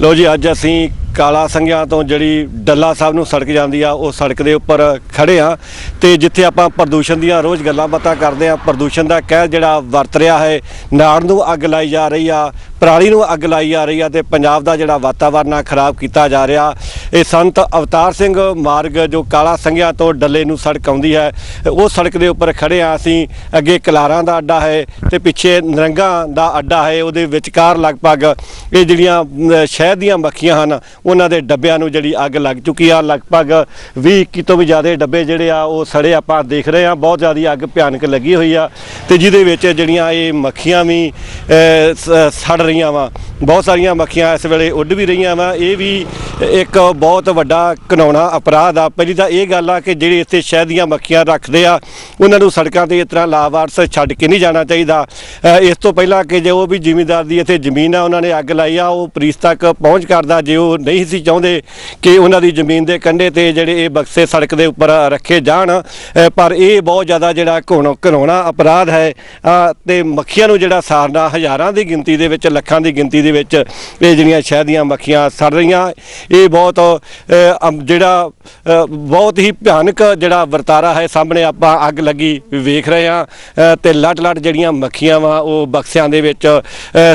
ਲੋ ਜੀ, ਅੱਜ ਅਸੀਂ ਕਾਲਾ ਸੰਗਿਆਂ ਤੋਂ ਜਿਹੜੀ ਡੱਲਾ ਸਾਹਿਬ ਨੂੰ ਸੜਕ ਜਾਂਦੀ ਆ, ਉਹ ਸੜਕ ਦੇ ਉੱਪਰ ਖੜੇ ਆ ਤੇ ਜਿੱਥੇ ਆਪਾਂ ਪ੍ਰਦੂਸ਼ਣ ਦੀਆਂ ਰੋਜ਼ ਗੱਲਾਂ ਬਾਤਾਂ ਕਰਦੇ ਆ, ਪ੍ਰਦੂਸ਼ਣ ਦਾ ਕਹਿਰ ਜਿਹੜਾ ਵਰਤ ਰਿਹਾ ਹੈ, ਨਾੜ ਨੂੰ ਅੱਗ ਲਾਈ ਜਾ ਰਹੀ ਆ ਪਰਾਲੀ ਨੂੰ ਅੱਗ ਲਾਈ ਜਾ ਰਹੀ ਆ ਤੇ ਪੰਜਾਬ ਦਾ ਜਿਹੜਾ ਵਾਤਾਵਰਨ ਆ ਖਰਾਬ ਕੀਤਾ ਜਾ ਰਿਹਾ। ਇਹ ਸੰਤ ਅਵਤਾਰ ਸਿੰਘ ਮਾਰਗ ਜੋ ਕਾਲਾ ਸੰਗਿਆਂ ਤੋਂ ਡੱਲੇ ਨੂੰ ਸੜਕ ਆਉਂਦੀ ਹੈ ਉਹ ਸੜਕ ਦੇ ਉੱਪਰ ਖੜੇ ਆ ਅਸੀਂ। ਅੱਗੇ ਕਲਾਰਾਂ ਦਾ ਅੱਡਾ ਹੈ ਤੇ ਪਿੱਛੇ ਨਰੰਗਾ ਦਾ ਅੱਡਾ ਹੈ ਉਹਦੇ ਵਿਚਕਾਰ ਲਗਭਗ ਇਹ ਜਿਹੜੀਆਂ ਅਮ, ਸ਼ਹਿਦ ਦੀਆਂ ਮੱਖੀਆਂ ਹਨ ਉਹਨਾਂ ਦੇ ਡੱਬਿਆਂ ਨੂੰ ਜਿਹੜੀ ਅੱਗ ਲੱਗ ਚੁੱਕੀ ਆ। ਲਗਭਗ 20 21 ਤੋਂ ਵੀ ਜ਼ਿਆਦਾ ਡੱਬੇ ਜਿਹੜੇ ਆ ਉਹ ਸੜੇ ਆਪਾਂ ਦੇਖ ਰਹੇ ਆ ਬਹੁਤ ਜ਼ਿਆਦਾ ਅੱਗ ਭਿਆਨਕ ਲੱਗੀ ਹੋਈ ਆ ਤੇ ਜਿਹਦੇ ਵਿੱਚ ਜਿਹੜੀਆਂ ਇਹ ਮੱਖੀਆਂ ਵੀ ਸੜ ਰਹੀਆਂ ਵਾ। ਬਹੁਤ ਸਾਰੀਆਂ ਮੱਖੀਆਂ ਇਸ ਵੇਲੇ ਉੱਡ ਵੀ ਰਹੀਆਂ ਵਾ। ਇਹ ਵੀ ਇੱਕ ਬਹੁਤ ਵੱਡਾ ਘਿਨਾਉਣਾ ਅਪਰਾਧ ਆ। ਪਹਿਲੀ ਤਾਂ ਇਹ ਗੱਲ ਆ ਕਿ ਜਿਹੜੇ ਇੱਥੇ ਸ਼ਹਿਦ ਦੀਆਂ ਮੱਖੀਆਂ ਰੱਖਦੇ ਆ ਉਹਨਾਂ ਨੂੰ ਸੜਕਾਂ ਤੇ ਇਸ ਤਰ੍ਹਾਂ ਲਾਵਾਰਸ ਛੱਡ ਕੇ ਨਹੀਂ ਜਾਣਾ ਚਾਹੀਦਾ। ਇਸ ਤੋਂ ਪਹਿਲਾਂ ਕਿ ਜੇ ਉਹ ਵੀ ਜ਼ਿਮੀਂਦਾਰ ਦੀ ਇੱਥੇ ਜ਼ਮੀਨ ਆ ਉਹਨਾਂ ਨੇ ਅੱਗ ਲਾਈ ਆ ਉਹ ਪੁਲਿਸ ਤੱਕ ਪਹੁੰਚ ਕਰਦਾ। ਜੇ ਉਹ ਨਹੀਂ ਸੀ ਚਾਹੁੰਦੇ ਕਿ ਉਹਨਾਂ ਦੀ ਜ਼ਮੀਨ ਦੇ ਕੰਢੇ ਤੇ ਜਿਹੜੇ ਇਹ ਬਕਸੇ ਸੜਕ ਦੇ ਉੱਪਰ ਰੱਖੇ ਜਾਣ ਪਰ ਇਹ ਬਹੁਤ ਜ਼ਿਆਦਾ ਜਿਹੜਾ ਘਿਨਾਉਣਾ ਘਿਨਾਉਣਾ ਅਪਰਾਧ ਹੈ ਅ, ਤੇ ਮੱਖੀਆਂ ਨੂੰ ਜਿਹੜਾ ਸਾਰਨਾ ਹਜ਼ਾਰਾਂ ਦੀ ਗਿਣਤੀ ਦੇ ਵਿੱਚ ਲੱਖਾਂ ਦੀ ਗਿਣਤੀ ਦੇ ਵਿੱਚ ਇਹ ਜਿਹੜੀਆਂ ਸ਼ਹਿਦ ਦੀਆਂ ਮੱਖੀਆਂ ਸੜ ਰਹੀਆਂ ਇਹ ਬਹੁਤ ਜਿਹੜਾ ਬਹੁਤ ਹੀ ਭਿਆਨਕ ਜਿਹੜਾ ਵਰਤਾਰਾ ਹੈ ਸਾਹਮਣੇ ਆਪਾਂ ਅੱਗ ਲੱਗੀ ਵੇਖ ਰਹੇ ਹਾਂ ਅ, ਤੇ ਲਟ ਲਟ ਜਿਹੜੀਆਂ ਮੱਖੀਆਂ ਵਾ ਉਹ ਬਕਸਿਆਂ ਦੇ ਵਿੱਚ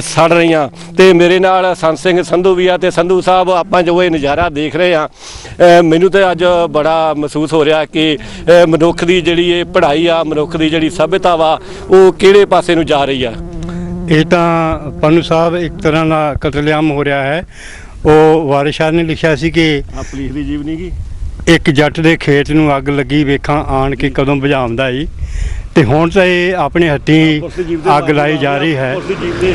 ਸੜ ਰਹੀਆਂ। ਤੇ ਮੇਰੇ ਨਾਲ ਸੰਤ ਸਿੰਘ ਸੰਧੂ ਵੀ ਆ ਤੇ ਸੰਧੂ ਸਾਹਿਬ ਆਪਾਂ ਜੋ ਇਹ ਨਜ਼ਾਰਾ ਦੇਖ ਰਹੇ ਹਾਂ ਮੈਨੂੰ ਤੇ ਅੱਜ ਬੜਾ ਮਹਿਸੂਸ ਹੋ ਰਿਹਾ ਕਿ ਮਨੁੱਖ ਦੀ ਜਿਹੜੀ ਇਹ ਪੜ੍ਹਾਈ ਆ ਮਨੁੱਖ ਦੀ ਜਿਹੜੀ ਸਭਿਅਤਾ ਵਾ ਉਹ ਕਿਹੜੇ ਪਾਸੇ ਨੂੰ ਜਾ ਰਹੀ ਆ। ਇਹ ਤਾਂ ਪੰਨੂ ਸਾਹਿਬ ਇੱਕ ਤਰ੍ਹਾਂ ਦਾ ਕਤਲੇਆਮ ਹੋ ਰਿਹਾ ਹੈ। ਉਹ ਵਾਰਿਸ ਨੇ ਲਿਖਿਆ ਸੀ ਕਿ ਆ ਪੁਲਿਸ ਦੀ ਜੀਵਨੀ ਕੀ ਇੱਕ ਜੱਟ ਦੇ ਖੇਤ ਨੂੰ ਅੱਗ ਲੱਗੀ ਵੇਖਾਂ ਆਣ ਕੇ ਕਦੋਂ ਬੁਝਾਉਂਦਾ ਈ। ਤੇ ਹੁਣ ਤਾਂ ਇਹ ਆਪਣੇ ਹੱਥੀਂ ਅੱਗ ਲਾਈ ਜਾ ਰਹੀ ਹੈ। ਪੁਲਿਸ ਦੀ ਜੀਵ ਦੇ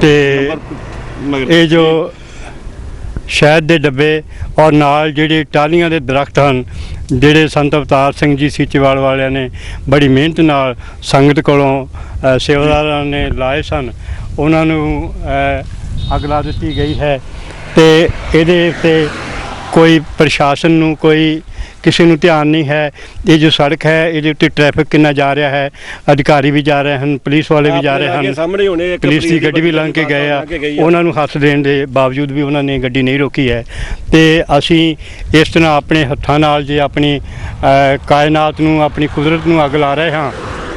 ਤੇ ਮਗਰ ਇਹ ਜੋ ਸ਼ਹਿਦ ਦੇ ਡੱਬੇ ਔਰ ਨਾਲ ਜਿਹੜੇ ਟਾਹਲੀਆਂ ਦੇ ਦਰਖਤ ਹਨ ਜਿਹੜੇ ਸੰਤ ਅਵਤਾਰ ਸਿੰਘ ਜੀ ਸੀਚੇਵਾਲ ਵਾਲਿਆਂ ਨੇ ਬੜੀ ਮਿਹਨਤ ਨਾਲ ਸੰਗਤ ਕੋਲੋਂ ਸੇਵਾਦਾਰਾਂ ਨੇ ਲਾਏ ਸਨ। ਉਹਨਾਂ ਨੂੰ ਅ, ਅੱਗ ਲਾ ਦਿੱਤੀ ਗਈ ਹੈ ਤੇ ਇਹਦੇ ਉੱਤੇ ਕੋਈ ਪ੍ਰਸ਼ਾਸਨ ਨੂੰ ਕੋਈ ਕਿਸੇ ਨੂੰ ਧਿਆਨ ਨਹੀਂ ਹੈ। ਇਹ ਜੋ ਸੜਕ ਹੈ ਇਹਦੇ ਉੱਤੇ ਟ੍ਰੈਫਿਕ ਕਿੰਨਾ ਜਾ ਰਿਹਾ ਹੈ ਅਧਿਕਾਰੀ ਵੀ ਜਾ ਰਹੇ ਹਨ ਪੁਲਿਸ ਵਾਲੇ ਵੀ ਜਾ ਰਹੇ ਹਨ। ਸਾਹਮਣੇ ਹੁਣੇ ਇੱਕ ਪੁਲਿਸ ਦੀ ਗੱਡੀ ਵੀ ਲੰਘ ਕੇ ਗਏ ਆ। ਉਹਨਾਂ ਨੂੰ ਹੱਥ ਦੇਣ ਦੇ ਬਾਵਜੂਦ ਵੀ ਉਹਨਾਂ ਨੇ ਗੱਡੀ ਨਹੀਂ ਰੋਕੀ ਹੈ। ਤੇ ਅਸੀਂ ਇਸ ਤਰ੍ਹਾਂ ਆਪਣੇ ਹੱਥਾਂ ਨਾਲ ਜੇ ਆਪਣੀ ਕਾਇਨਾਤ ਨੂੰ ਆਪਣੀ ਕੁਦਰਤ ਨੂੰ ਅੱਗ ਲਾ ਰਹੇ ਹਾਂ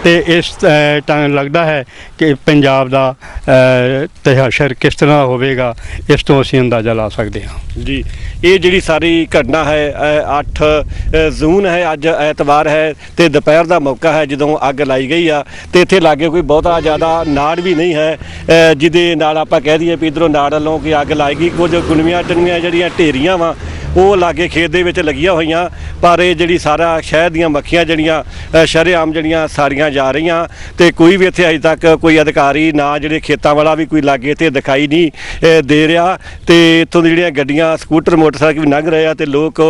ਤੇ ਇਸ ਅ, ਤਾਂ ਲੱਗਦਾ ਹੈ ਕਿ ਪੰਜਾਬ ਦਾ ਅ, ਕਿਸ ਤਰ੍ਹਾਂ ਹੋਵੇਗਾ ਇਸ ਤੋਂ ਅਸੀਂ ਅੰਦਾਜ਼ਾ ਲਾ ਸਕਦੇ ਹਾਂ। ਜੀ ਇਹ ਜਿਹੜੀ ਸਾਰੀ ਘਟਨਾ ਹੈ 8 ਜੂਨ ਹੈ ਅੱਜ ਐਤਵਾਰ ਹੈ ਤੇ ਦੁਪਹਿਰ ਦਾ ਮੌਕਾ ਹੈ ਜਦੋਂ ਅੱਗ ਲਾਈ ਗਈ ਆ ਤੇ ਇੱਥੇ ਲਾਗੇ ਕੋਈ ਬਹੁਤਾ ਜ਼ਿਆਦਾ ਨਾੜ ਵੀ ਨਹੀਂ ਹੈ ਜਿਹਦੇ ਨਾਲ ਆਪਾਂ ਕਹਿ ਦਈਏ ਵੀ ਇਧਰੋਂ ਨਾੜ ਵੱਲੋਂ ਕਿ ਅੱਗ ਲਾਈ ਗਈ। ਕੁਝ ਗੁਣਵੀਆਂ ਟੰਗੀਆਂ ਜਿਹੜੀਆਂ ਢੇਰੀਆਂ ਵਾ ਉਹ ਲਾਗੇ ਖੇਤ ਦੇ ਵਿੱਚ ਲੱਗੀਆਂ ਹੋਈਆਂ, ਪਰ ਇਹ ਜਿਹੜੀ ਸਾਰਾ ਸ਼ਹਿਰ ਦੀਆਂ ਮੱਖੀਆਂ ਜਿਹੜੀਆਂ ਸ਼ਰੇਆਮ ਜਿਹੜੀਆਂ ਸਾਰੀਆਂ ਜਾ ਰਹੀਆਂ ਤੇ ਕੋਈ ਵੀ ਇੱਥੇ ਅਜੇ ਤੱਕ ਕੋਈ ਅਧਿਕਾਰੀ ਨਾ ਜਿਹੜੇ ਖੇਤਾਂ ਵਾਲਾ ਵੀ ਕੋਈ ਲਾਗੇ ਇੱਥੇ ਦਿਖਾਈ ਨਹੀਂ ਦੇ ਰਿਹਾ ਤੇ ਇੱਥੋਂ ਦੀ ਜਿਹੜੀਆਂ ਗੱਡੀਆਂ, ਸਕੂਟਰ, ਮੋਟਰਸਾਈਕਲ ਵੀ ਲੰਘ ਰਹੇ ਆ ਤੇ ਲੋਕ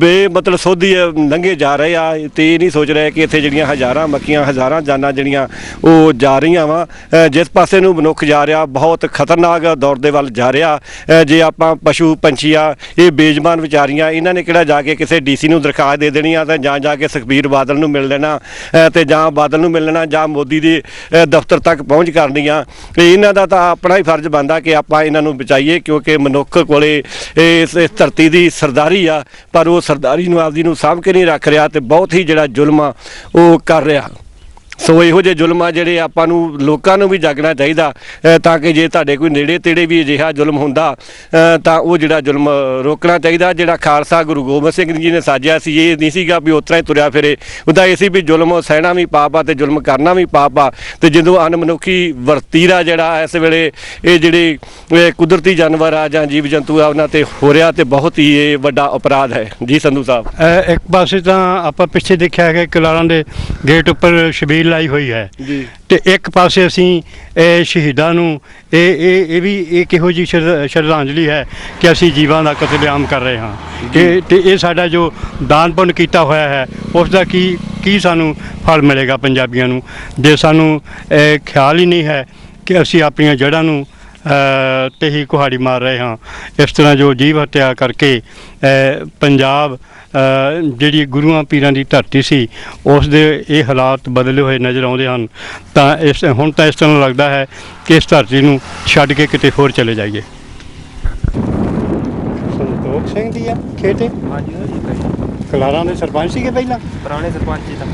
ਬੇ ਮਤਲਬ ਸੋਧੀ ਲੰਘੇ ਜਾ ਰਹੇ ਆ ਤੇ ਇਹ ਨਹੀਂ ਸੋਚ ਰਹੇ ਕਿ ਇੱਥੇ ਜਿਹੜੀਆਂ ਹਜ਼ਾਰਾਂ ਮੱਕੀਆਂ ਹਜ਼ਾਰਾਂ ਜਾਨਾਂ ਜਿਹੜੀਆਂ ਉਹ ਜਾ ਰਹੀਆਂ ਵਾ। ਜਿਸ ਪਾਸੇ ਨੂੰ ਮਨੁੱਖ ਜਾ ਰਿਹਾ ਬਹੁਤ ਖਤਰਨਾਕ ਦੌਰ ਦੇ ਵੱਲ ਜਾ ਰਿਹਾ। ਜੇ ਆਪਾਂ ਪਸ਼ੂ ਪੰਛੀਆਂ ਇਹ ਬੇਜ਼ਬਾਨ ਵਿਚਾਰੀਆਂ ਇਹਨਾਂ ਨੇ ਕਿਹੜਾ ਜਾ ਕੇ ਕਿਸੇ ਡੀਸੀ ਨੂੰ ਦਰਖਾਸਤ ਦੇ ਦੇਣੀ ਆ ਤਾਂ ਜਾਂ ਜਾ ਕੇ ਸੁਖਬੀਰ ਬਾਦਲ ਨੂੰ ਮਿਲ ਲੈਣਾ ਅ, ਤੇ ਜਾਂ ਬਾਦਲ ਨੂੰ ਮਿਲ ਲੈਣਾ ਜਾਂ ਮੋਦੀ ਦੇ ਦਫ਼ਤਰ ਤੱਕ ਪਹੁੰਚ ਕਰਨੀ ਆ ਤੇ ਇਹਨਾਂ ਦਾ ਤਾਂ ਆਪਣਾ ਹੀ ਫਰਜ਼ ਬਣਦਾ ਕਿ ਆਪਾਂ ਇਹਨਾਂ ਨੂੰ ਬਚਾਈਏ ਕਿਉਂਕਿ ਮਨੁੱਖ ਕੋਲੇ ਇਸ ਧਰਤੀ ਦੀ ਸਰਦਾਰੀ ਆ। ਪਰ ਉਹ ਸਰਦਾਰੀ ਨੂੰ ਆਪਦੀ ਨੂੰ ਸਾਂਭ ਕੇ ਨਹੀਂ ਰੱਖ ਰਿਹਾ ਤੇ ਬਹੁਤ ਹੀ ਜਿਹੜਾ ਜ਼ੁਲਮ ਆ ਉਹ ਕਰ ਰਿਹਾ। ਸੋ ਇਹੋ ਜਿਹੇ ਜ਼ੁਲਮ ਆ ਜਿਹੜੇ ਆਪਾਂ ਨੂੰ ਲੋਕਾਂ ਨੂੰ ਵੀ ਜਾਗਣਾ ਚਾਹੀਦਾ ਤਾਂ ਕਿ ਜੇ ਤੁਹਾਡੇ ਕੋਈ ਨੇੜੇ ਤੇੜੇ ਵੀ ਅਜਿਹਾ ਜ਼ੁਲਮ ਹੁੰਦਾ ਤਾਂ ਉਹ ਜਿਹੜਾ ਜ਼ੁਲਮ ਰੋਕਣਾ ਚਾਹੀਦਾ, ਜਿਹੜਾ ਖਾਲਸਾ ਗੁਰੂ ਗੋਬਿੰਦ ਸਿੰਘ ਜੀ ਨੇ ਸਾਜਿਆ ਸੀ, ਇਹ ਨਹੀਂ ਸੀਗਾ ਵੀ ਉਤਰਾ ਹੀ ਤੁਰਿਆ ਫਿਰੇ। ਉਹਦਾ ਇਹ ਸੀ ਵੀ ਜ਼ੁਲਮ ਸਹਿਣਾ ਵੀ ਪਾਪ ਆ ਤੇ ਜ਼ੁਲਮ ਕਰਨਾ ਵੀ ਪਾਪ ਆ। ਤੇ ਜਦੋਂ ਅਨਮਨੁੱਖੀ ਵਰਤੀਰਾ ਜਿਹੜਾ ਇਸ ਵੇਲੇ ਇਹ ਜਿਹੜੇ ਕੁਦਰਤੀ ਜਾਨਵਰ ਆ ਜਾਂ ਜੀਵ ਜੰਤੂ ਆ, ਉਹਨਾਂ ਤੇ ਹੋ ਰਿਹਾ ਤੇ ਬਹੁਤ ਹੀ ਇਹ ਵੱਡਾ ਅਪਰਾਧ ਹੈ। ਜੀ ਸੰਧੂ ਸਾਹਿਬ। ਇੱਕ ਪਾਸੇ ਤਾਂ ਆਪਾਂ ਪਿੱਛੇ ਦੇਖਿਆ ਹੈ ਕਿ ਕਲਾਰਾਂ ਦੇ ਗੇਟ ਉੱਪਰ ਸ਼ਬੀਲ ਲਾਈ ਹੋਈ ਹੈ। ਜੀ। ਤੇ ਇੱਕ ਪਾਸੇ ਅਸੀਂ ਇਹ ਸ਼ਹੀਦਾਂ ਨੂੰ ਇਹ ਇਹ ਇਹ ਵੀ ਇਹ ਕਿਹੋ ਜੀ ਸ਼ਰਧਾਂਜਲੀ ਹੈ ਕਿ ਅਸੀਂ ਜੀਵਾਂ ਦਾ ਕਤਲੇਆਮ ਕਰ ਰਹੇ ਹਾਂ। ਤੇ ਤੇ ਇਹ ਸਾਡਾ ਜੋ ਦਾਨ ਪੁੰਨ ਕੀਤਾ ਹੋਇਆ ਹੈ ਉਸ ਦਾ ਕੀ ਕੀ ਸਾਨੂੰ ਫਲ ਮਿਲੇਗਾ ਪੰਜਾਬੀਆਂ ਨੂੰ? ਜੇ ਸਾਨੂੰ ਇਹ ਖਿਆਲ ਹੀ ਨਹੀਂ ਹੈ ਕਿ ਅਸੀਂ ਆਪਣੀਆਂ ਜੜ੍ਹਾਂ ਨੂੰ ਤੇ ਹੀ ਕੁਹਾੜੀ ਮਾਰ ਰਹੇ ਹਾਂ। ਇਸ ਤਰ੍ਹਾਂ ਜੋ ਜੀਵ ਹੱਤਿਆ ਕਰਕੇ ਪੰਜਾਬ ਜਿਹੜੀ ਗੁਰੂਆਂ ਪੀਰਾਂ ਦੀ ਧਰਤੀ ਸੀ ਉਸ ਦੇ ਇਹ ਹਾਲਾਤ ਬਦਲੇ ਹੋਏ ਨਜ਼ਰ ਆਉਂਦੇ ਹਨ। ਤਾਂ ਇਸ ਹੁਣ ਤਾਂ ਇਸ ਤਰ੍ਹਾਂ ਲੱਗਦਾ ਹੈ ਕਿ ਇਸ ਧਰਤੀ ਨੂੰ ਛੱਡ ਕੇ ਕਿਤੇ ਹੋਰ ਚਲੇ ਜਾਈਏ। ਸੰਤੋਖ ਸਿੰਘ ਦੀ ਆ ਖੇਤੇ? ਹਾਂਜੀ ਕਲਾਰਾਂ ਦੇ ਸਰਪੰਚ ਸੀਗੇ ਪਹਿਲਾਂ? ਪੁਰਾਣੇ ਸਰਪੰਚ ਜੀ ਤਾਂ।